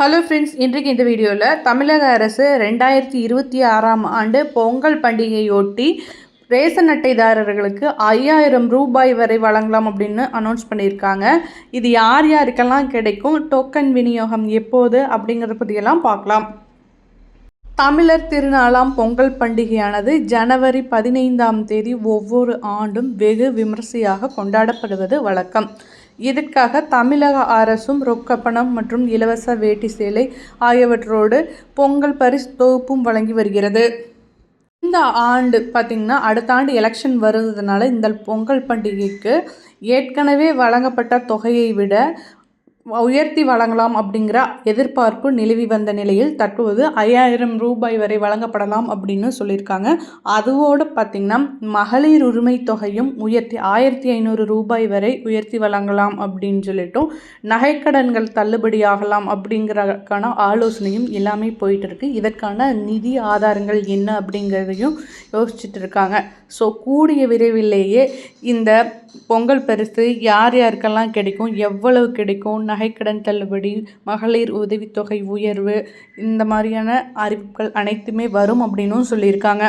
Hello friends இன்றைக்கு இந்த வீடியோவில் தமிழக அரசு ரெண்டாயிரத்தி இருபத்தி ஆறாம் ஆண்டு பொங்கல் பண்டிகையொட்டி ரேசன் அட்டைதாரர்களுக்கு ஐயாயிரம் ரூபாய் வரை வழங்கலாம் அப்படின்னு அனௌன்ஸ் பண்ணியிருக்காங்க. இது யார் யாருக்கெல்லாம் கிடைக்கும்? டோக்கன் விநியோகம் எப்போது? அப்படிங்கிறத பற்றியெல்லாம் பார்க்கலாம். தமிழர் திருநாளாம் பொங்கல் பண்டிகையானது ஜனவரி பதினைந்தாம் தேதி ஒவ்வொரு ஆண்டும் வெகு விமர்சையாக கொண்டாடப்படுவது வழக்கம். இதற்காக தமிழக அரசும் ரொக்கப்பணம் மற்றும் இலவச வேட்டி சேலை ஆகியவற்றோடு பொங்கல் பரிசு தொகுப்பும் வழங்கி வருகிறது. இந்த ஆண்டு பார்த்திங்கன்னா அடுத்த ஆண்டு எலெக்ஷன் வருவதனால இந்த பொங்கல் பண்டிகைக்கு ஏற்கனவே வழங்கப்பட்ட தொகையை விட உயர்த்தி வழங்கலாம் அப்படிங்கிற எதிர்பார்ப்பு நிலவி வந்த நிலையில் தற்போது ஐயாயிரம் ரூபாய் வரை வழங்கப்படலாம் அப்படின்னு சொல்லியிருக்காங்க. அதுவோடு பார்த்திங்கன்னா மகளிர் உரிமை தொகையும் உயர்த்தி ஆயிரத்தி ஐநூறு ரூபாய் வரை உயர்த்தி வழங்கலாம் அப்படின்னு சொல்லிட்டும் நகைக்கடன்கள் தள்ளுபடியாகலாம் அப்படிங்கிறதுக்கான ஆலோசனையும் எல்லாமே போயிட்டு இருக்கு இதற்கான நிதி ஆதாரங்கள் என்ன அப்படிங்கிறதையும் யோசிச்சுட்டு இருக்காங்க. ஸோ கூடிய விரைவிலேயே இந்த பொங்கல் பரிசு யார் யாருக்கெல்லாம் கிடைக்கும் எவ்வளவு கிடைக்கும் நகைக்கடன் தள்ளுபடி மகளிர் உதவித்தொகை உயர்வு இந்த மாதிரியான அறிவிப்புகள் அனைத்துமே வரும் அப்படின்னும் சொல்லியிருக்காங்க.